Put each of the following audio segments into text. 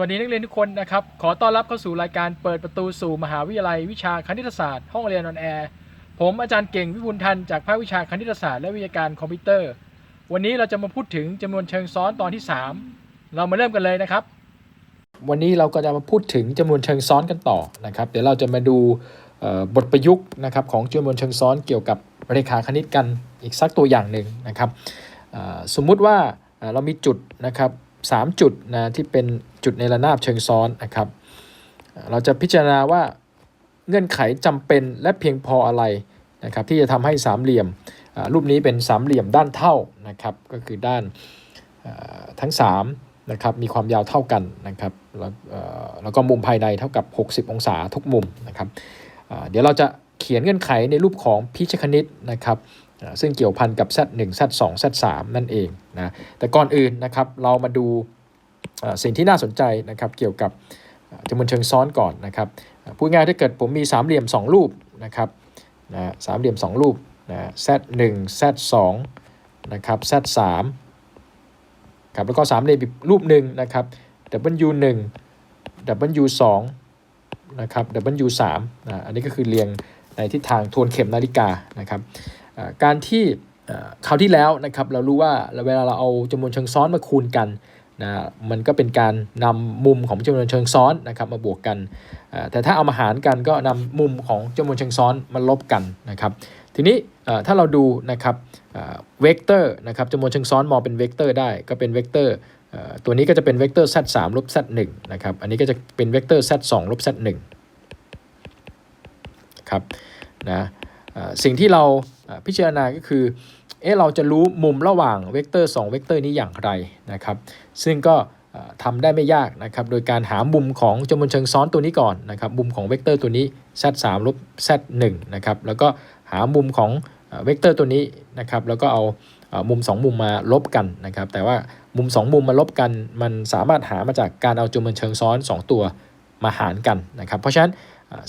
สวัสดีนักเรียนทุกคนนะครับ ขอต้อนรับเข้าสู่รายการเปิดประตูสู่มหาวิทยาลัยวิชาคณิตศาสตร์ ห้องเรียนออนแอร์ ผมอาจารย์เก่งวิบูลทันจากภาควิชาคณิตศาสตร์และวิทยาการคอมพิวเตอร์ วันนี้เราจะมาพูดถึงจำนวนเชิงซ้อนตอนที่ 3 เรามาเริ่มกันเลยนะครับ วันนี้เราก็จะมาพูดถึงจำนวนเชิงซ้อนกันต่อนะครับ เดี๋ยวเราจะมาดูบทประยุกต์นะครับของจำนวนเชิงซ้อนเกี่ยวกับเรขาคณิตกันอีกสักตัวอย่างหนึ่งนะครับสมมุติว่าเรามีจุดนะครับ สามจุดนะที่เป็นจุดในระนาบเชิงซ้อนนะครับ เราจะพิจารณาว่าเงื่อนไขจำเป็นและเพียงพออะไรนะครับที่จะทำให้สามเหลี่ยมรูปนี้เป็นสามเหลี่ยมด้านเท่านะครับก็คือด้านทั้ง3นะครับมีความยาวเท่ากันนะครับแล้วแล้วก็มุมภายในเท่ากับ 60 องศาทุกมุมนะครับเดี๋ยวเราจะเขียนเงื่อนไขในรูปของพิชคณิตนะครับ ซึ่งเกี่ยวพันกับ Z1 Z2 Z3 นั่นเองนะแต่ก่อนอื่นนะครับเรามาดูสิ่งที่น่าสนใจนะครับเกี่ยวกับจำนวนเชิงซ้อนก่อนนะครับพูดง่ายถ้าเกิดผมมีสามเหลี่ยม 2 รูปนะครับนะสามเหลี่ยม 2 รูปนะ Z1 Z2 นะครับ Z3 ครับแล้วก็สามเหลี่ยมรูปหนึ่งนะครับ W1 W2 นะครับ W3 อ่าอันนี้ก็คือเรียงในทิศทางทวนเข็มนาฬิกานะครับ การที่คราวที่แล้วนะครับเรารู้ว่าเวลาเราเอาจำนวนเชิงซ้อนมาคูณกันนะมันก็เป็นการนำมุมของจำนวนเชิงซ้อนนะครับมาบวกกัน แต่ถ้าเอามาหารกันก็นำมุมของจำนวนเชิงซ้อนมาลบกันนะครับทีนี้ถ้าเราดูนะครับเวกเตอร์นะครับจำนวนเชิงซ้อนมองเป็นเวกเตอร์ได้ก็เป็นเวกเตอร์ตัวนี้ก็จะเป็นเวกเตอร์ z3 ลบ z1 นะครับอันนี้ก็จะเป็นเวกเตอร์ z2 ลบ z1 ครับนะสิ่งที่เรา พิจารณาก็คือเอ๊เราจะรู้มุมระหว่างเวกเตอร์2เวกเตอร์นี้อย่างไรนะครับ ซึ่งก็ทำได้ไม่ยากนะครับ โดยการหามุมของจำนวนเชิงซ้อนตัวนี้ก่อนนะครับ มุมของเวกเตอร์ตัวนี้ z 3ลบ z 1นะครับ แล้วก็หามุมของเวกเตอร์ตัวนี้นะครับ แล้วก็เอามุม 2 มุมมาลบกันนะครับ แต่ว่ามุม 2 มุมมาลบกัน มันสามารถหามาจากการเอาจำนวนเชิงซ้อน 2 ตัวมาหารกันนะครับ เพราะฉะนั้น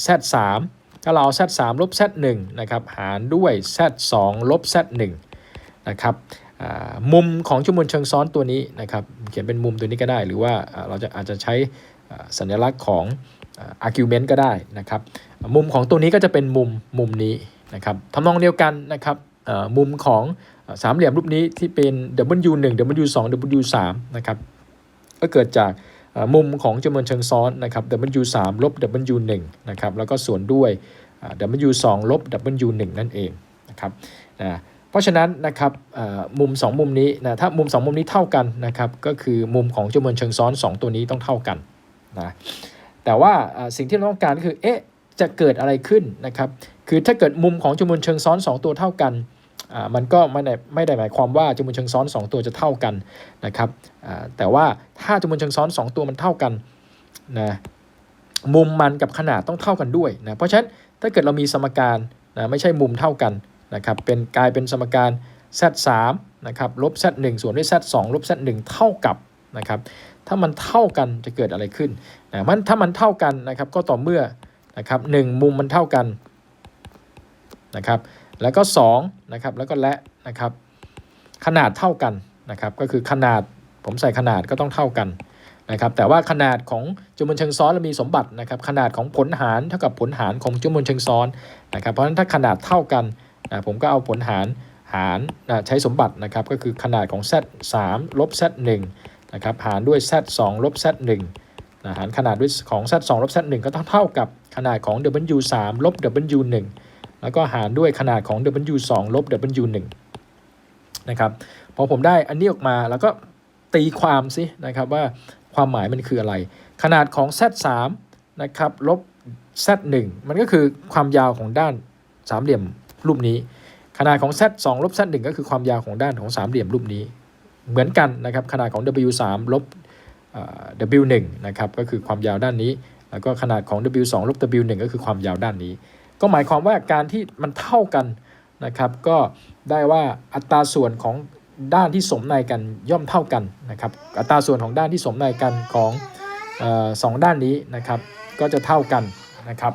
z 3 ก็เราเอา z 3ลบ z 1นะครับหารด้วย z 2ลบ z 1นะครับมุมของจำนวนเชิงซ้อนตัวนี้นะครับเขียนเป็นมุมตัวนี้ก็ได้ หรือว่าเราจะอาจจะใช้สัญลักษณ์ของ argument ก็ได้นะครับมุมของตัวนี้ก็จะเป็นมุมมุมนี้นะครับทำนองเดียวกันนะครับมุมของสามเหลี่ยมรูปนี้ที่เป็น w 1 w 2 w 3นะครับก็เกิดจาก มุมของจำนวนเชิงซ้อนนะครับ W3 ลบ W1 นะครับ แล้วก็ส่วนด้วย W2 ลบ W1 นั่นเองนะครับนะเพราะฉะนั้นนะครับมุม 2 มุมนี้นะถ้ามุม 2 มุมนี้เท่ากันนะครับ ก็คือมุมของจำนวนเชิงซ้อน 2 ตัวนี้ต้องเท่ากันนะแต่ว่าสิ่งที่เราต้องการก็คือเอ๊ะจะเกิดอะไรขึ้นนะครับ คือถ้าเกิดมุมของจำนวนเชิงซ้อน 2 ตัวเท่ากัน มันก็ไม่ได้ไม่ได้หมายความว่าจำนวนเชิงซ้อน 2 ตัวจะเท่ากันนะครับแต่ว่าถ้าจำนวนเชิงซ้อน 2 ตัวมันเท่ากันนะมุมมันกับขนาดต้องเท่ากันด้วยนะเพราะฉะนั้นถ้าเกิดเรามีสมการนะไม่ใช่มุมเท่ากันนะครับเป็นกลายเป็นสมการ z3 นะครับลบ z1 ส่วนด้วย z2 ลบ z1 เท่ากับนะครับถ้ามันเท่ากันจะเกิดอะไรขึ้นนะมันถ้ามันเท่ากันนะครับก็ต่อเมื่อนะครับหนึ่งมุมมันเท่ากันนะครับ แล้วก็2นะครับแล้วก็และนะครับขนาดเท่ากันนะครับก็คือขนาดผมใส่ขนาดก็ต้องเท่ากันนะครับแต่ว่าขนาดของจำนวนเชิงซ้อนเรามีสมบัตินะครับขนาดของผลหารเท่ากับผลหารของจำนวนเชิงซ้อนนะครับเพราะฉะนั้นถ้าขนาดเท่ากันนะผมก็เอาผลหารหารนะใช้สมบัตินะครับก็คือขนาดของ z 3ลบ z 1นะครับหารด้วย z 2ลบ z 1นะหารขนาดด้วยของ z 2ลบ z 1ก็ต้องเท่ากับขนาดของ w 3ลบ w 1 แล้วก็หารด้วยขนาดของ w 2 ลบ w 1 นะครับพอผมได้อันนี้ออกมาแล้วก็ตีความสินะครับว่าความหมายมันคืออะไร ขนาดของ z 3 นะครับลบ z 1 มันก็คือความยาวของด้านสามเหลี่ยมรูปนี้ ขนาดของ z 2 ลบ z 1 ก็คือความยาวของด้านของสามเหลี่ยมรูปนี้ เหมือนกันนะครับขนาดของ w 3 ลบ w 1 นะครับก็คือความยาวด้านนี้ แล้วก็ขนาดของ w 2 ลบ w 1 ก็คือความยาวด้านนี้ ก็หมายความว่าการที่มันเท่ากันนะครับก็ได้ว่าอัตราส่วนของด้านที่สมในกันย่อมเท่ากันนะครับอัตราส่วนของด้านที่สมในกันของออสองด้านนี้นะครับก็จะเท่ากันนะครับ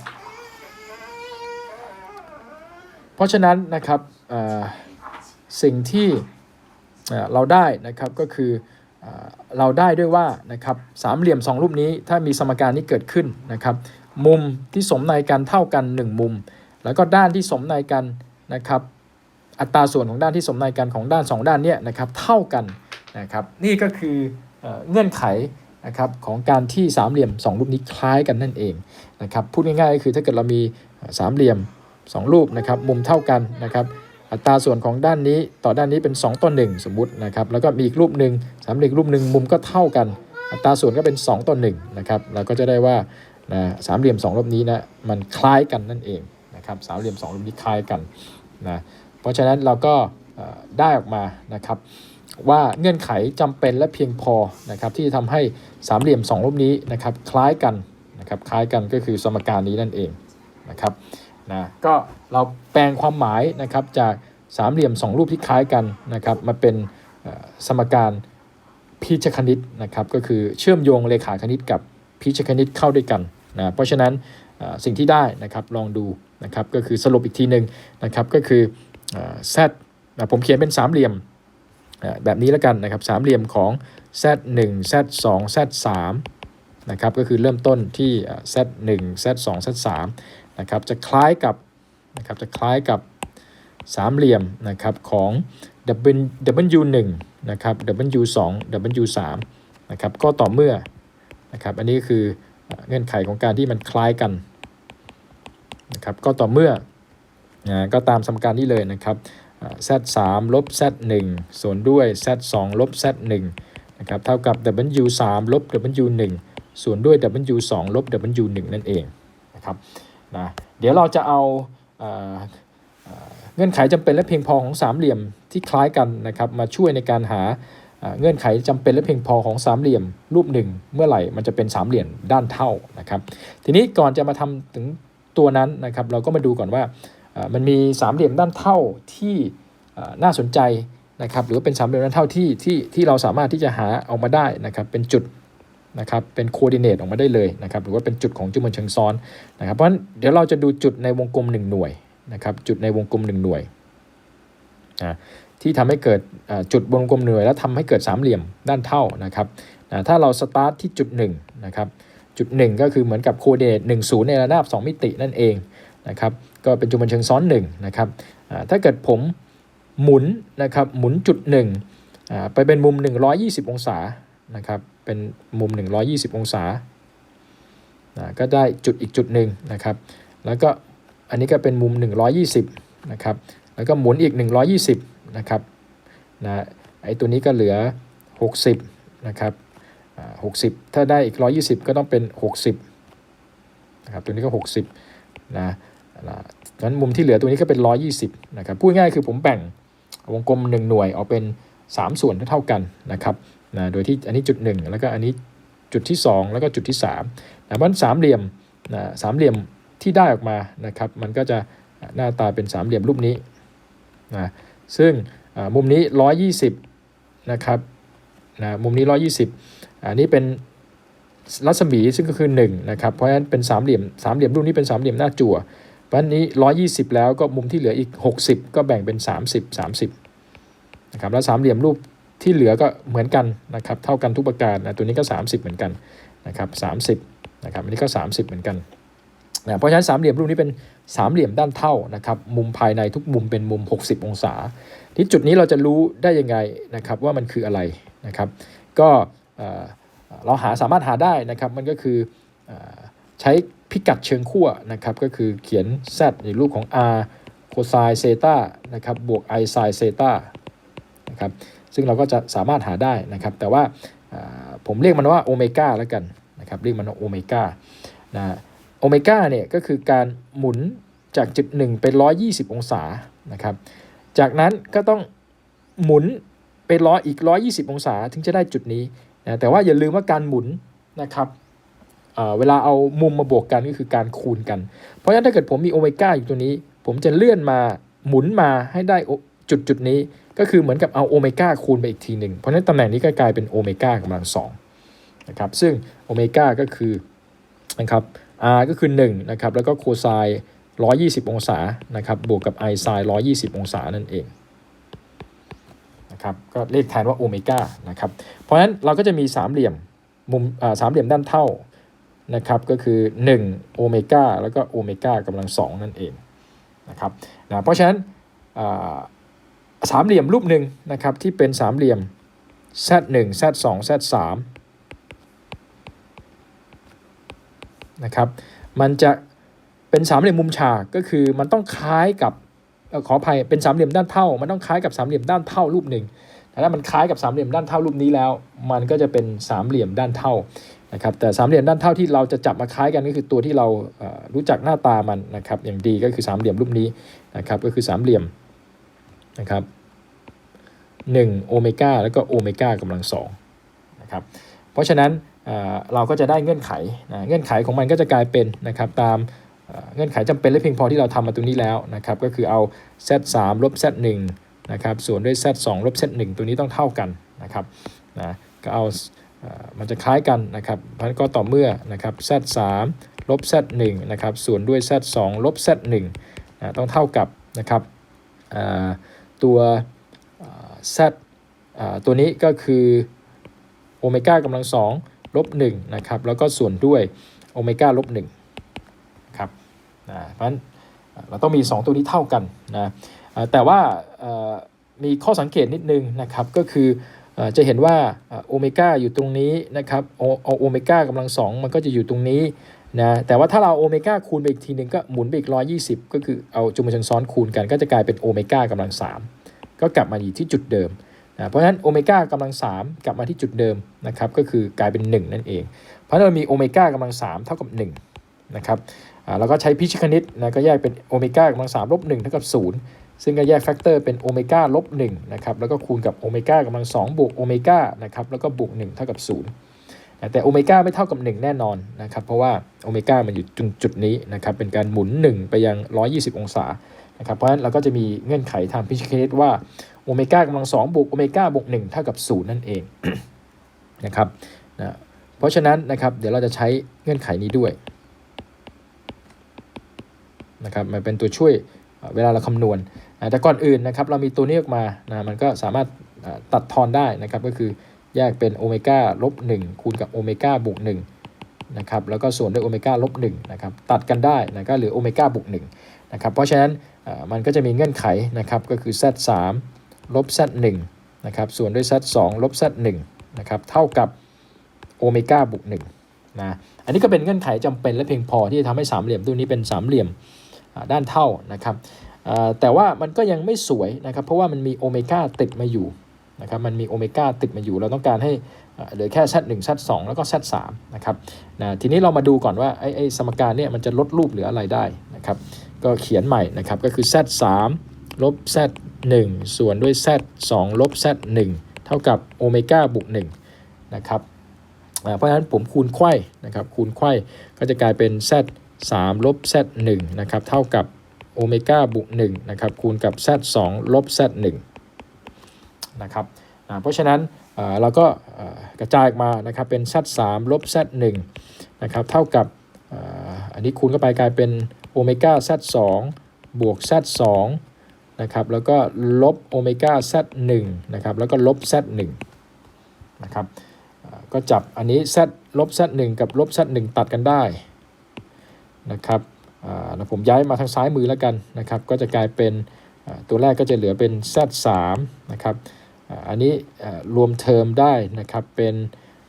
เพราะฉะนั้นนะครับสิ่งที่เราได้นะครับก็คือเราได้ด้วยว่านะครับสามเหลี่ยมสองรูปนี้ถ้ามีสมการนี้เกิดขึ้นนะครับ มุมที่สมในกันเท่ากัน 1 มุม แล้วก็ด้านที่สมในกันนะครับ อัตราส่วนของด้านที่สมในกันของด้าน 2 ด้านเนี้ยนะครับเท่ากันนะครับ นี่ก็คือเอ่อเงื่อนไขนะครับของการที่สามเหลี่ยม 2 รูปนี้คล้ายกันนั่นเองนะครับพูดง่ายๆก็คือถ้าเกิดเรามีสามเหลี่ยม 2 รูปนะครับมุมเท่ากันนะครับอัตราส่วนของด้านนี้ต่อด้านนี้เป็น 2ต่อ1สมมุตินะครับแล้วก็มีอีกรูปหนึ่งสามเหลี่ยมรูปหนึ่งมุมก็เท่ากัน อัตราส่วนก็เป็น 2ต่อ1นะครับเราก็จะได้ว่า นะสามเหลี่ยม2รูปนี้นะมันคล้ายกันนั่นเองนะครับสามเหลี่ยม2รูปนี้คล้ายกันนะเพราะฉะนั้นเราก็ได้ออกมานะครับว่าเงื่อนไขจำเป็นและเพียงพอนะครับที่จะทำให้สามเหลี่ยม2รูปนี้นะครับคล้ายกันนะครับคล้ายกันก็คือสมการนี้นั่นเองนะครับนะก็เราแปลงความหมายนะครับจากสามเหลี่ยม2รูปที่คล้ายกันนะครับมาเป็นสมการพีชคณิตนะครับก็คือเชื่อมโยงเลขาคณิตกับพีชคณิตเข้าด้วยกัน นะเพราะฉะนั้นสิ่งที่ได้นะครับลองดูนะครับก็คือสรุปอีกทีหนึ่งนะครับก็คือเอ่อ z นะผมเขียนเป็นสามเหลี่ยมแบบนี้แล้วกันนะครับสามเหลี่ยมของ z 1 z 2 z 3นะครับก็คือเริ่มต้นที่เอ่อ z 1 z 2 z 3นะครับจะคล้ายกับนะครับจะคล้ายกับสามเหลี่ยมนะครับของ W 1นะครับ W 2 W 3นะครับก็ต่อเมื่อนะครับอันนี้คือ เงื่อนไขของการที่มันคล้ายกันนะครับก็ต่อเมื่อก็ตามสมการนี้เลยนะครับ z 3ลบ z 1ส่วนด้วย z 2ลบ z 1นะครับเท่ากับ W 3ลบ W 1ส่วนด้วย W 2ลบ W 1นั่นเองนะครับนะเดี๋ยวเราจะเอาเงื่อนไขจำเป็นและเพียงพอของสามเหลี่ยมที่คล้ายกันนะครับมาช่วยในการหา เงื่อนไขจำเป็นและเพียงพอของสามเหลี่ยมรูปหนึ่งเมื่อไหร่มันจะเป็นสามเหลี่ยมด้านเท่านะครับ ทีนี้ก่อนจะมาทำถึงตัวนั้นนะครับเราก็มาดูก่อนว่ามันมีสามเหลี่ยมด้านเท่าที่น่าสนใจนะครับหรือเป็นสามเหลี่ยมด้านเท่าที่ที่ที่เราสามารถที่จะหาออกมาได้นะครับเป็นจุดนะครับเป็นโคดิเนตออกมาได้เลยนะครับหรือว่าเป็นจุดของจุดบนเชิงซ้อนนะครับเพราะฉะนั้นเดี๋ยวเราจะดูจุดในวงกลม 1 หน่วยนะครับจุดในวงกลม 1 หน่วยนะ ที่ทำให้เกิดจุดวงกลมหน่วยแล้วทำให้เกิดสามเหลี่ยมด้านเท่านะครับถ้าเราสตาร์ทที่จุด1นะครับจุด 1 ก็คือเหมือนกับโคเดต1 0 ในระนาบ 2 มิตินั่นเองนะครับก็เป็นจุดบันเชิงซ้อน1นะครับถ้าเกิดผมหมุนนะครับหมุนจุด1อ่าไปเป็นมุม 120 องศานะครับเป็นมุม 120 องศานะก็ได้จุดอีกจุดหนึ่งนะครับแล้วก็อันนี้ก็เป็นมุม 120นะครับแล้วก็หมุนอีก 120 นะครับนะไอ้ตัวนี้ก็เหลือ 60นะครับอ่า60 ถ้าได้อีก 120 ก็ต้องเป็น 60นะครับตัวนี้ก็ 60นะนะงั้นมุมที่เหลือตัวนี้ก็เป็น 120นะครับพูดง่ายคือผมแบ่งวงกลม 1 หน่วยออกเป็น 3 ส่วนเท่ากันนะครับนะโดยที่อันนี้จุด 1 แล้วก็อันนี้จุดที่ 2 แล้วก็จุดที่3นะเพราะฉะนั้นสามเหลี่ยมนะสามเหลี่ยมที่ได้ออกมานะครับ มันก็จะหน้าตาเป็นสามเหลี่ยมรูปนี้นะ ซึ่งมุมนี้ 120 นะครับนะมุมนี้ 120 อันนี้เป็นรัศมีซึ่งก็คือ 1 นะครับ เพราะฉะนั้นเป็นสามเหลี่ยมสามเหลี่ยมรูปนี้เป็นสามเหลี่ยมหน้าจั่วเพราะฉะนั้นนี้ 120 แล้วก็มุมที่เหลืออีก 60 ก็แบ่งเป็น 30 30นะครับแล้วสามเหลี่ยมรูปที่เหลือก็เหมือนกันนะครับเท่ากันทุกประการนะตัวนี้ก็ 30 เหมือนกันนะครับ30นะครับอันนี้ก็ 30 เหมือนกัน นะเพราะฉะนั้นสามเหลี่ยมรูปนี้เป็นสามเหลี่ยมด้านเท่านะครับมุมภายในทุกมุมเป็นมุม 60 องศา ที่จุดนี้เราจะรู้ได้ยังไงนะครับว่ามันคืออะไรนะครับก็เอ่อเราหาสามารถหาได้นะครับมันก็คืออใช้พิกัดเชิงขั้วนะครับก็คือเขียน z ในรูปของ r โคไซน์เซตานะครับบวก i ไซน์เซตานะครับซึ่งเราก็จะสามารถหาได้นะครับแต่ว่าผมเรียกมันว่าโอเมก้าแล้วกันนะครับเรียกมันว่าโอเมก้านะ โอเมก้าเนี่ยก็คือการหมุนจากจุดหนึ่งเป็น 120 องศานะครับ จากนั้นก็ต้องหมุนเป็นร้อยอีก 120 องศาถึงจะได้จุดนี้นะแต่ว่าอย่าลืมว่าการหมุนนะครับเเวลาเอามุมมาบวกกันก็คือการคูณกัน เพราะฉะนั้นถ้าเกิดผมมีโอเมก้าอยู่ตัวนี้ ผมจะเลื่อนมาหมุนมาให้ได้จุดจุดนี้ ก็คือเหมือนกับเอาโอเมก้าคูณไปอีกทีหนึ่งเพราะฉะนั้นตำแหน่งนี้ก็กลายเป็นโอเมก้ากำลังสองนะครับซึ่งโอเมก้าก็คือนะครับ r ก็คือ1นะครับแล้วก็โคไซน์120 องศานะครับบวกกับ i ไซน์120 องศานั่นเองนะครับก็เรียกแทนว่าโอเมก้านะครับเพราะฉะนั้นเราก็จะมีสามเหลี่ยมมุมสามเหลี่ยมด้านเท่านะครับก็คือ1โอเมก้าแล้วก็โอเมก้ากำลังสองนั่นเองนะครับนะเพราะฉะนั้นสามเหลี่ยมรูปหนึ่งนะครับที่เป็นสามเหลี่ยม z1 z2 z3 นะครับ มันจะเป็นสามเหลี่ยมมุมฉากก็คือมันต้องคล้ายกับขออภัยเป็นสามเหลี่ยมด้านเท่า มันต้องคล้ายกับสามเหลี่ยมด้านเท่ารูปหนึ่งแต่ถ้ามันคล้ายกับสามเหลี่ยมด้านเท่ารูปนี้แล้ว มันก็จะเป็นสามเหลี่ยมด้านเท่านะครับแต่สามเหลี่ยมด้านเท่าที่เราจะจับมาคล้ายกันก็คือตัวที่เรารู้จักหน้าตามันนะครับอย่างดีก็คือสามเหลี่ยมรูปนี้นะครับก็คือสามเหลี่ยมนะครับ1โอเมก้าแล้วก็โอเมก้ากำลังสองนะครับเพราะฉะนั้น เราก็จะได้เงื่อนไขนะเงื่อนไขของมันก็จะกลายเป็นนะครับตามเงื่อนไขจำเป็นและเพียงพอที่เราทำมาตรงนี้แล้วนะครับก็คือเอา z 3ลบ z 1นะครับส่วนด้วย z 2ลบ z 1ตัวนี้ต้องเท่ากันนะครับนะก็เอามันจะคล้ายกันนะครับเพราะนั้นก็ต่อเมื่อนะครับ z 3ลบ z 1นะครับส่วนด้วย z 2ลบ z 1นะต้องเท่ากับนะครับตัวเอ่อ z ตัวนี้ก็คือโอเมก้ากำลังสอง ลบ1นะครับแล้วก็ส่วนด้วยโอเมก้าลบ1ครับนะเพราะฉะนั้นเราต้องมี 2 ตัวนี้เท่ากันนะแต่ว่ามีข้อสังเกตนิดนึงนะครับก็คือจะเห็นว่าโอเมก้าอยู่ตรงนี้นะครับโอเอาโอเมก้ากำลังสองมันก็จะอยู่ตรงนี้นะแต่ว่าถ้าเราโอเมก้าคูณไปอีกทีหนึ่งก็หมุนไปอีก 120 ก็คือเอาจุลเชิงซ้อนคูณกันก็จะกลายเป็นโอเมก้ากำลังสามก็กลับมาอยู่ที่จุดเดิม นะเพราะฉะนั้นโอเมก้ากำลัง3กลับมาที่จุดเดิมนะครับก็คือกลายเป็น 1 นั่นเอง เพราะนั้นเรามีโอเมก้ากำลัง3เท่ากับ1นะครับอ่าเราก็ใช้พิชิตคณิตนะก็แยกเป็นโอเมก้ากำลัง3ลบ1เท่ากับ0ซึ่งก็แยกแฟกเตอร์เป็นโอเมก้าลบ1นะครับแล้วก็คูณกับโอเมก้ากำลัง2บวกโอเมก้านะครับแล้วก็บวก1เท่ากับ0นะแต่โอเมก้าไม่เท่ากับ 1 แน่นอนนะครับเพราะว่าโอเมก้ามันอยู่ตรงจุดนี้นะครับเป็นการหมุน 1 ไปยัง 120 องศานะครับเพราะฉะนั้นเราก็จะมีเงื่อนไขทางพิชิตคณิตว่า โอเมก้ากำลังสองบวกโอเมก้าบวกหนึ่งเท่ากับศูนย์นั่นเองนะครับนะเพราะฉะนั้นนะครับเดี๋ยวเราจะใช้เงื่อนไขนี้ด้วยนะครับมันเป็นตัวช่วยเวลาเราคำนวณนะแต่ก่อนอื่นนะครับเรามีตัวนี้ออกมานะมันก็สามารถตัดทอนได้นะครับก็คือแยกเป็นโอเมก้าลบหนึ่งคูณกับโอเมก้าบวกหนึ่งนะครับแล้วก็ส่วนด้วยโอเมก้าลบหนึ่งนะครับตัดกันได้นะก็เหลือโอเมก้าบวกหนึ่งนะครับเพราะฉะนั้นมันก็จะมีเงื่อนไขนะครับก็คือ z 3 ลบ z 1 นะครับส่วนด้วย z 2 ลบ z 1 นะครับเท่ากับโอเมก้าบวก1นะอันนี้ก็เป็นเงื่อนไขจำเป็นและเพียงพอที่จะทำให้สามเหลี่ยมตัวนี้เป็นสามเหลี่ยมด้านเท่านะครับแต่ว่ามันก็ยังไม่สวยนะครับเพราะว่ามันมีโอเมก้าติดมาอยู่นะครับมันมีโอเมก้าติดมาอยู่ เราต้องการให้อ่าเหลือแค่ z 1 z 2แล้วก็ z 3นะครับนะทีนี้เรามาดูก่อนว่าไอ้ไอสมการเนี่ยมันจะลดรูปเหลืออะไรได้นะครับก็เขียนใหม่นะครับก็คือ z 3 ลบ z 1 ส่วนด้วย z 2 ลบ z 1 เท่ากับโอเมก้าบวก1นะครับเพราะฉะนั้นผมคูณไขว้นะครับคูณไขว้ก็จะกลายเป็น z 3 ลบ z 1นะครับเท่ากับโอเมก้าบวก1นะครับคูณกับ z 2 ลบ z 1นะครับเพราะฉะนั้นเราก็กระจายออกมานะครับเป็น z 3 ลบ z 1นะครับเท่ากับอันนี้คูณเข้าไปกลายเป็นโอเมก้า z 2บวก z 2 นะครับแล้วก็ลบโอเมก้า z 1 นะครับแล้วก็ลบ z 1 นะครับก็จับอันนี้ z ลบ z 1 กับลบ z 1 ตัดกันได้นะครับแล้วผมย้ายมาทางซ้ายมือแล้วกันนะครับก็จะกลายเป็นตัวแรกก็จะเหลือเป็น z 3 นะครับอันนี้รวมเทอมได้นะครับเป็น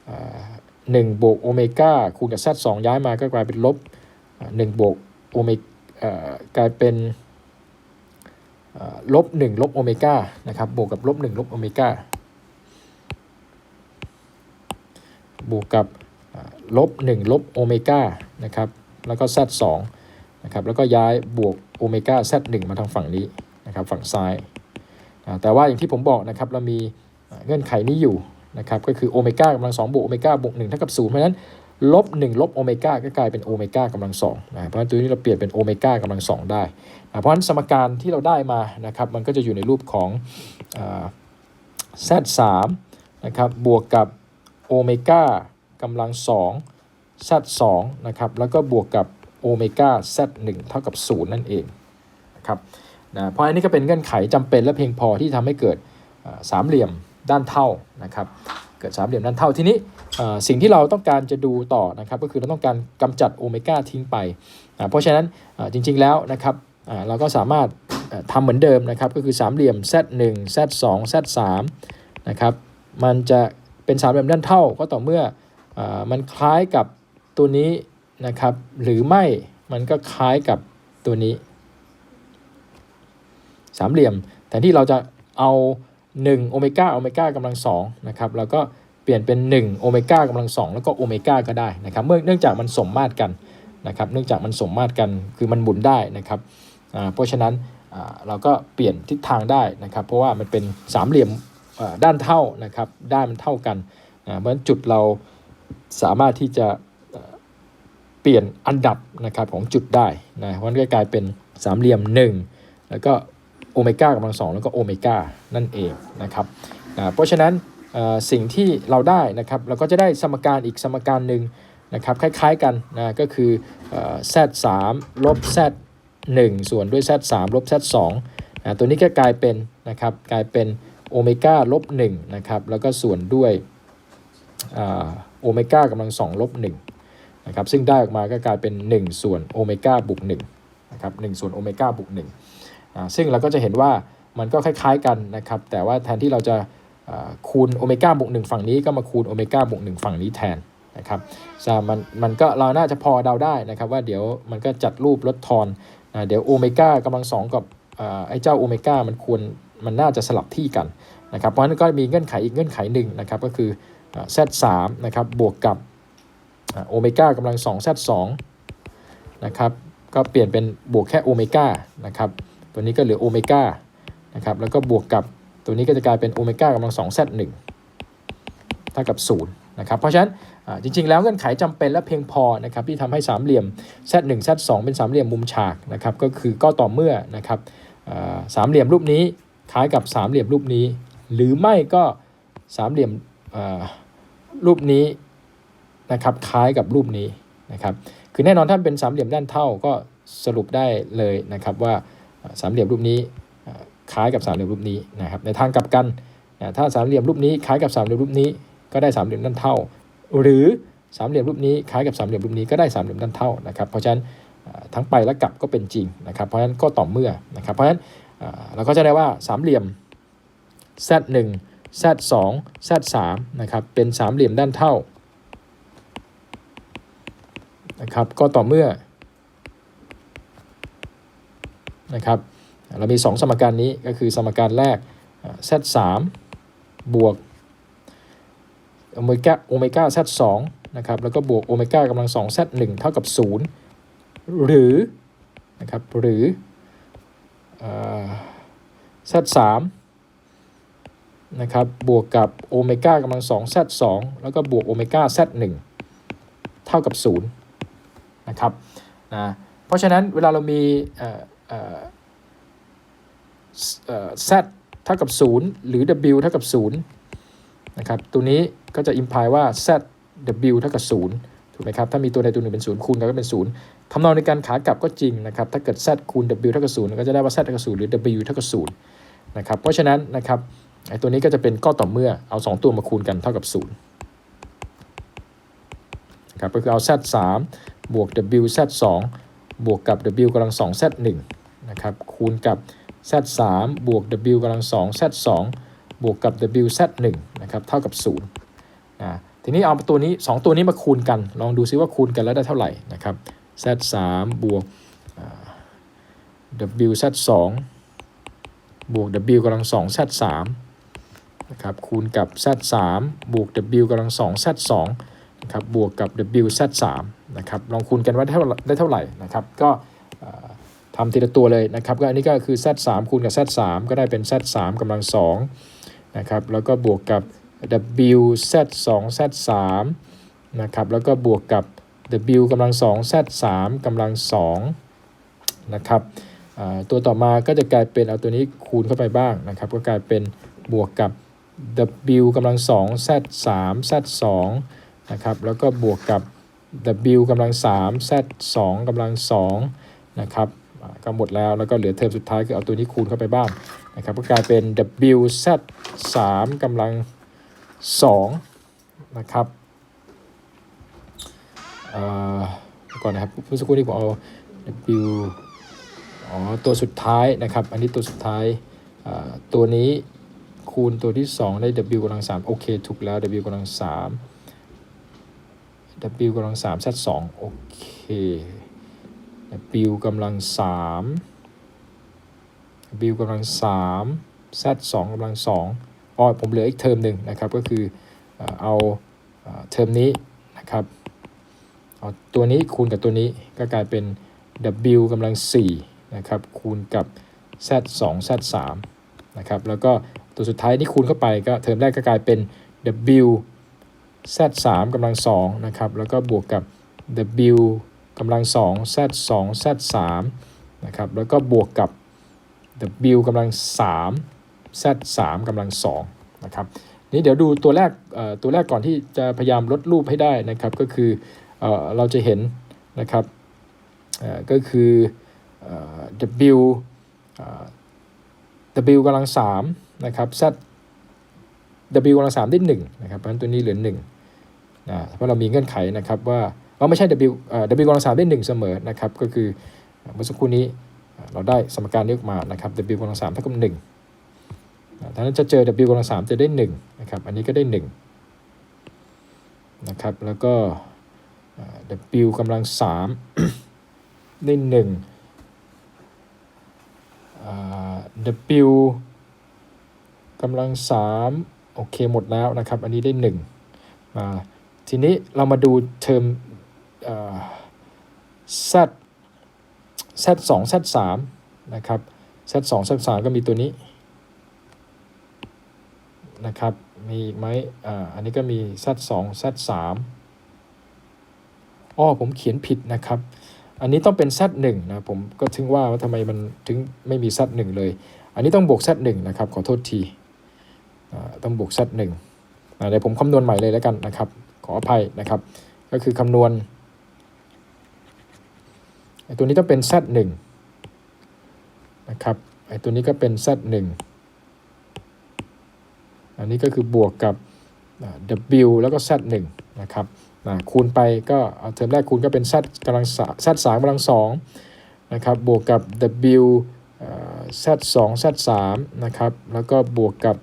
อ่า1บวกโอเมก้าคูณกับ z 2 ย้ายมาก็กลายเป็นลบอ่า1บวกโอเมก้ากลายเป็น ลบหนึ่งลบโอเมก้านะครับบวกกับลบหนึ่งลบโอเมก้าบวกกับลบหนึ่งลบโอเมก้านะครับแล้วก็ z สองนะครับแล้วก็ย้ายบวกโอเมก้า z หนึ่งมาทางฝั่งนี้นะครับฝั่งซ้าย แต่ว่าอย่างที่ผมบอกนะครับเรามีเงื่อนไขนี้อยู่นะครับก็คือโอเมก้ากำลังสองบวกโอเมก้าบวกหนึ่งเท่ากับศูนย์เพราะฉะนั้น ลบหนึ่งลบโอเมก้าก็กลายเป็นโอเมก้ากำลังสองนะเพราะฉะนั้นตัวนี้เราเปลี่ยนเป็นโอเมก้ากำลังสองได้อ่าเพราะฉะนั้นสมการที่เราได้มานะครับมันก็จะอยู่ในรูปของอ่า z 3นะครับบวกกับโอเมก้ากำลัง2 z 2นะครับแล้วก็บวกกับโอเมก้า z 1เท่ากับ0นั่นเองนะครับนะเพราะอันนี้ก็เป็นเงื่อนไขจำเป็นและเพียงพอที่ทำให้เกิดสามเหลี่ยมด้านเท่านะครับ เกิดสามเหลี่ยมด้นเท่าทีนี้สิ่งที่เราต้องการจะดูต่อนะครับก็คือเราต้องการกำจัดโอเมก้าทิ้งไป เพราะฉะนั้นจริงๆแล้วนะครับเราก็สามารถเอ่อทำเหมือนเดิมนะครับก็คือสามเหลี่ยม Z1 Z2 Z3 นะครับมันจะเป็นสามเหลี่ยมด้านเท่าก็ต่อเมื่ออมันคล้ายกับตัวนี้นะครับหรือไม่มันก็คล้ายกับตัวนี้ สามเหลี่ยมแทนที่เราจะเอา 1โอเมก้าโอเมก้ากำลัง2นะครับแล้วก็เปลี่ยนเป็น1โอเมก้ากำลัง2แล้วก็โอเมก้าก็ได้นะครับเมื่อเนื่องจากมันสมมาตรกันนะครับเนื่องจากมันสมมาตรกันคือมันหมุนได้นะครับเพราะฉะนั้นเราก็เปลี่ยนทิศทางได้นะครับ เพราะว่ามันเป็นสามเหลี่ยมด้านเท่านะครับด้านมันเท่ากันเพราะฉะนั้นจุดเราสามารถที่จะเปลี่ยนอันดับนะครับของจุดได้นะเพราะฉะนั้นก็กลายเป็นสามเหลี่ยม 1 แล้วก็ โอเมก้ากำลังสองแล้วก็โอเมก้านั่นเองนะครับอ่าเพราะฉะนั้นสิ่งที่เราได้นะครับเราก็จะได้สมการอีกสมการหนึ่งนะครับคล้ายๆกันนะก็คืออ z 3ลบ z 1ส่วนด้วย z 3ลบ z 2อ่าตัวนี้ก็กลายเป็นนะครับกลายเป็นโอเมก้าลบ1นะครับแล้วก็ส่วนด้วยโอเมก้ากำลังสองลบ1นะครับซึ่งได้ออกมาก็กลายเป็น 1 ส่วนโอเมก้าบวก1นะครับ1ส่วนโอเมก้าบวก1อ่า ซึ่งเราก็จะเห็นว่ามันก็คล้ายๆกันนะครับ แต่ว่าแทนที่เราจะคูณโอเมก้าบวกหฝั่งนี้ก็มาคูณโอเมก้าบวกหฝั่งนี้แทนนะครับจะมันมันก็เราน่าจะพอเดาได้นะครับว่าเดี๋ยวมันก็จัดรูปลดทอนอเดี๋ยวโอเมก้ากำลังสองกับอไอ้เจ้าโอเมก้ามันควรมันน่าจะสลับที่กันนะครับ เพราะฉะนั้นก็มีเงื่อนไขอีกเงื่อนไขหนึ่งนะครับก็คืออ่า z 3 นะครับบวกกับโอเมก้ากำลังสอง z 2 นะครับก็เปลี่ยนเป็นบวกแค่โอเมก้านะครับ ตัวนี้ก็เหลือโอเมก้านะครับแล้วก็บวกกับตัวนี้ก็จะกลายเป็นโอเมก้ากำลัง2 z 1เท่ากับ0นะครับเพราะฉะนั้นจริงๆ แล้วเงื่อนไขจำเป็นและเพียงพอนะครับที่ทำให้สามเหลี่ยม z 1 z 2เป็นสามเหลี่ยมมุมฉากนะครับก็คือก็ต่อเมื่อนะครับสามเหลี่ยมรูปนี้คล้ายกับสามเหลี่ยมรูปนี้ หรือไม่ก็สามเหลี่ยมรูปนี้นะครับคล้ายกับรูปนี้นะครับคือแน่นอนถ้าเป็นสามเหลี่ยมด้านเท่าก็สรุปได้เลยนะครับว่า สามเหลี่ยมรูปนี้อ่าคล้ายกับสามเหลี่ยมรูปนี้นะครับในทางกลับกันนะถ้าสามเหลี่ยมรูปนี้คล้ายกับสามเหลี่ยมรูปนี้ก็ได้สามเหลี่ยมด้านเท่า หรือสามเหลี่ยมรูปนี้คล้ายกับสามเหลี่ยมรูปนี้ก็ได้สามเหลี่ยมด้านเท่านะครับเพราะฉะนั้นทั้งไปและกลับก็เป็นจริงนะครับเพราะฉะนั้นก็ต่อเมื่อนะครับเพราะฉะนั้นเราก็จะได้ว่าสามเหลี่ยม z 1 z 2 z 3 นะครับเป็นสามเหลี่ยมด้านเท่านะครับก็ต่อเมื่อ นะครับเรามี 2 สมการนี้ก็คือสมการแรก z 3บวกโอเมก้าโอเมก้า z 2นะครับแล้วก็บวกโอเมก้ากำลัง2 z 1เท่ากับ 0 หรือนะครับหรือ z 3นะครับบวกกับโอเมก้ากำลัง2 z 2แล้วก็บวกโอเมก้า z 1เท่ากับ0นะครับนะเพราะฉะนั้นเวลาเรามี เอ่อเอ่อเอ่อ z เท่ากับ 0 หรือ w เท่ากับ 0 นะครับ ตัวนี้ก็จะ imply ว่า z w เท่ากับ 0 ถูกไหมครับ ถ้ามีตัวใดตัวหนึ่งเป็น 0 คูณกันก็เป็น 0ทำนองในการขากลับก็จริงนะครับ ถ้าเกิด z คูณ w เท่ากับ 0 ก็จะได้ว่า z เท่ากับ 0 หรือ w เท่ากับ 0 นะครับ เพราะฉะนั้นนะครับไอ้ตัวนี้ก็จะเป็นก็ต่อเมื่อเอา 2 ตัวมาคูณกันเท่ากับ0นะครับก็คือเอา z 3บวก w z 2บวกกับ w กำลัง2 z 1 นะครับคูณกับ z 3บวก w กำลัง2 z 2บวกกับ w z 1นะครับเท่ากับ0นะทีนี้เอาตัวนี้ 2 ตัวนี้มาคูณกัน ลองดูซิว่าคูณกันแล้วได้เท่าไหร่นะครับ z 3บวก w z 2บวก w กำลัง2 z 3นะครับคูณกับ z 3บวก w กำลัง2 z 2นะครับบวกกับ w z 3นะครับลองคูณกันว่าได้เท่าไหร่นะครับก็ ทำทีละตัวเลยนะครับก็อันนี้ก็คือ z 3 คูณกับ z 3 ก็ได้เป็น z 3 กำลัง2นะครับแล้วก็บวกกับ w z 2 z 3 นะครับแล้วก็บวกกับ w กำลัง2 z 3 กำลัง2นะครับตัวต่อมาก็จะกลายเป็นเอาตัวนี้คูณเข้าไปบ้างนะครับก็กลายเป็นบวกกับ w กำลัง2 z 3 z 2นะครับแล้วก็บวกกับ w กำลัง3 z 2กำลัง2นะครับ ก็หมดแล้ว แล้วก็เหลือเทอมสุดท้ายคือเอาตัวนี้คูณเข้าไปบ้างนะครับก็กลายเป็น w z 3กำลัง2นะครับเอ่อก่อนนะครับเมื่อสักครู่นี้ผมเอา w อ๋อตัวสุดท้ายนะครับ อันนี้ตัวสุดท้ายตัวนี้คูณตัวที่ 2 ได้ w กำลัง3โอเคถูกแล้ว w กำลัง3 w กำลัง3 z 2โอเค w กำลัง3 w กำลัง3 z 2กำลัง2อ๋อผมเหลืออีกเทอมหนึ่งนะครับ ก็คือเอาเทอมนี้นะครับเอาตัวนี้คูณกับตัวนี้ก็กลายเป็น w กำลัง4นะครับคูณกับ z 2 z 3นะครับแล้วก็ตัวสุดท้ายที่คูณเข้าไปก็เทอมแรกก็กลายเป็น w z 3กำลัง2นะครับแล้วก็บวกกับ w กำลัง 2 z 2 z 3นะครับแล้วก็บวกกับ w กำลัง 3 z 3กำลัง2นะครับนี่เดี๋ยวดูตัวแรกตัวแรกก่อนที่จะพยายามลดรูปให้ได้นะครับก็คือเอเราจะเห็นนะครับก็คือ w w กำลัง3นะครับ z w กำลัง3ได้1นะครับเพราะฉะนั้นตัวนี้เหลือ1นะเพราะเรามีเงื่อนไขนะครับว่า เราไม่ใช่ w อ่อ w กำลัง3ได้1เสมอนะครับก็คือเมื่อสักครู่นี้เราได้สมการนี้ออกมานะครับ w กำลัง3เท่ากับ1นะดังนั้นจะเจอ w กำลัง3จะได้1นะครับอันนี้ก็ได้1นะครับแล้วก็ w กำลัง3ได้1อ่า w กำลัง3โอเคหมดแล้วนะครับ อันนี้ได้1มาทีนี้เรามาดูเทอม เอ่อ z z 2 z 3นะครับ z 2 z 3ก็มีตัวนี้นะครับ มีอีกไหมอ่าอันนี้ก็มี z 2 z 3อ้อผมเขียนผิดนะครับ อันนี้ต้องเป็น z 1นะ ผมก็ถึงว่าว่าทำไมมันถึงไม่มี z 1เลย อันนี้ต้องบวก z 1นะครับ ขอโทษทีต้องบวก z 1อ่าเดี๋ยวผมคำนวณใหม่เลยแล้วกันนะครับ ขออภัยนะครับ ก็คือคำนวณ ไอ้ตัวนี้ต้องเป็น z 1 นะครับไอ้ตัวนี้ก็เป็น z 1 อันนี้ก็คือบวกกับ w แล้วก็ z 1 นะครับนะคูณไปก็เอาเทอมแรกคูณก็เป็น z กำลังสา z 3กำลัง2นะครับบวกกับ w เอ่อ z 2 z 3นะครับแล้วก็บวกกับ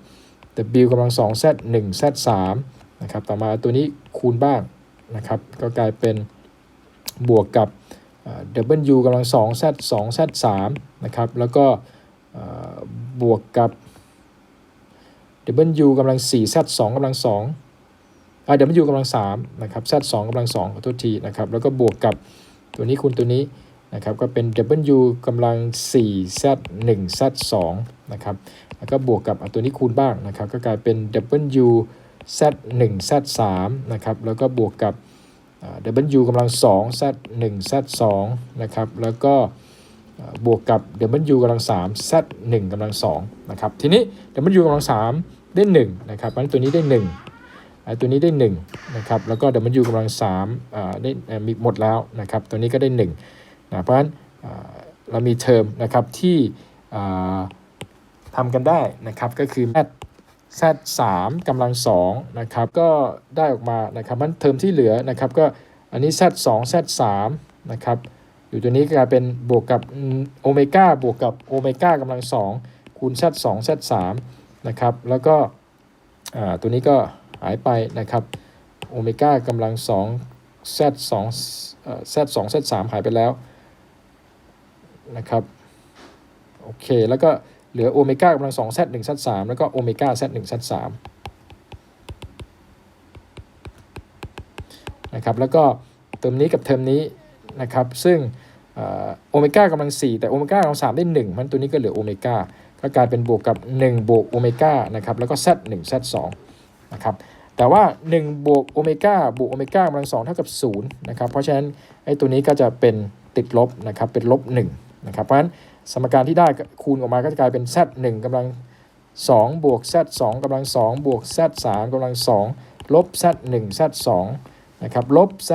w กำลัง2 z 1 z 3นะครับต่อมาตัวนี้คูณบ้างนะครับก็กลายเป็นบวกกับ w กำลัง2 z 2 z 3นะครับ แล้วก็บวกกับ w กำลัง4 z 2กำลัง2อ่า w กำลัง3นะครับ z 2กำลัง2ขอโทษทีนะครับ แล้วก็บวกกับตัวนี้คูณตัวนี้นะครับ ก็เป็น w กำลัง4 z 1 z 2นะครับ แล้วก็บวกกับตัวนี้คูณบ้างนะครับ ก็กลายเป็น w z 1 z 3นะครับ แล้วก็บวกกับ w กำลัง2 z 1 z 2นะครับแล้วก็บวกกับ w กำลัง3 z 1กำลัง2นะครับทีนี้ w กำลัง3ได้1นะครับเพราะฉะนั้นตัวนี้ได้1อ่าตัวนี้ได้1นะครับแล้วก็ w กำลัง3ได้มีหมดแล้วนะครับตัวนี้ก็ได้1นะเพราะฉะนั้นเรามีเทอมนะครับที่ทำกันได้นะครับก็คือ z z 3กำลัง2นะครับก็ได้ออกมานะครับมันเทอมที่เหลือนะครับก็อันนี้ z 2 z 3นะครับอยู่ตัวนี้กลายเป็นบวกกับโอเมก้าบวกกับโอเมก้ากำลัง2คูณ z 2 z 3นะครับแล้วก็ตัวนี้ก็หายไปนะครับโอเมก้ากำลัง2 z 2เอ่อ z 2 z 3หายไปแล้วนะครับ โอเค แล้วก็เหลือโอเมก้ากำลัง2 z 1 z 3แซทสามแล้วก็โอเมก้า z 1 z 3นะครับแล้วก็เทอมนี้กับเทอมนี้นะครับซึ่งโอเมก้ากำลัง4แต่โอเมก้ากำลัง3ได้1มันตัวนี้ก็เหลือโอเมก้าก็กลายเป็นบวกกับ 1 บวกโอเมก้านะครับแล้วก็ z 1 z 2นะครับแต่ว่า 1 บวกโอเมก้าบวกโอเมก้ากำลัง2เท่ากับ0นะครับเพราะฉะนั้นไอ้ตัวนี้ก็จะเป็นติดลบนะครับเป็นลบ1นะครับเพราะฉะนั้น สมการที่ได้คูณออกมาก็จะกลายเป็น z 1กำลัง2บวก z 2กำลัง2บวก z 3กำลัง2ลบ z 1 z 2นะครับลบ z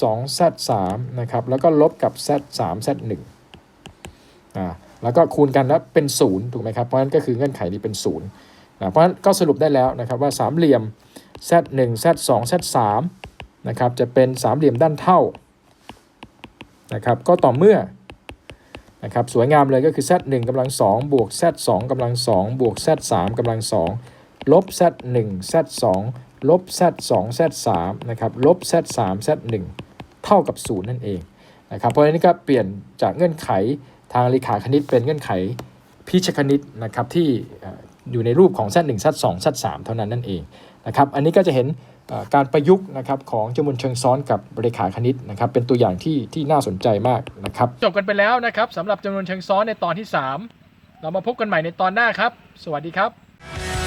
2 z 3นะครับแล้วก็ลบกับ z 3 z 1อ่าแล้วก็คูณกันแล้วเป็นศูนย์ถูกไหมครับ เพราะฉะนั้นก็คือเงื่อนไขนี้เป็นศูนย์นะเพราะฉะนั้นก็สรุปได้แล้วนะครับว่าสามเหลี่ยม z1 z2 z3 นะครับจะเป็นสามเหลี่ยมด้านเท่านะครับก็ต่อเมื่อ นะครับสวยงามเลยก็คือ z1 กำลัง2บวก z2 กำลัง2บวก z3 กำลัง2ลบ z1 z2 ลบ z2 z3 นะครับลบ z3 z1 เท่ากับ 0 นั่นเองนะครับเพราะฉะนั้นก็เปลี่ยนจากเงื่อนไขทางเลขาคณิตเป็นเงื่อนไขพิชคณิตนะครับที่อยู่ในรูปของ z1 z2 z3 เท่านั้นนั่นเองนะครับอันนี้ก็จะเห็น การประยุกต์นะครับของจำนวนเชิงซ้อนกับเรขาคณิตนะครับเป็นตัวอย่างที่ที่น่าสนใจมากนะครับจบกันไปแล้วนะครับสำหรับจำนวนเชิงซ้อนในตอนที่ 3 เรามาพบกันใหม่ในตอนหน้าครับ สวัสดีครับ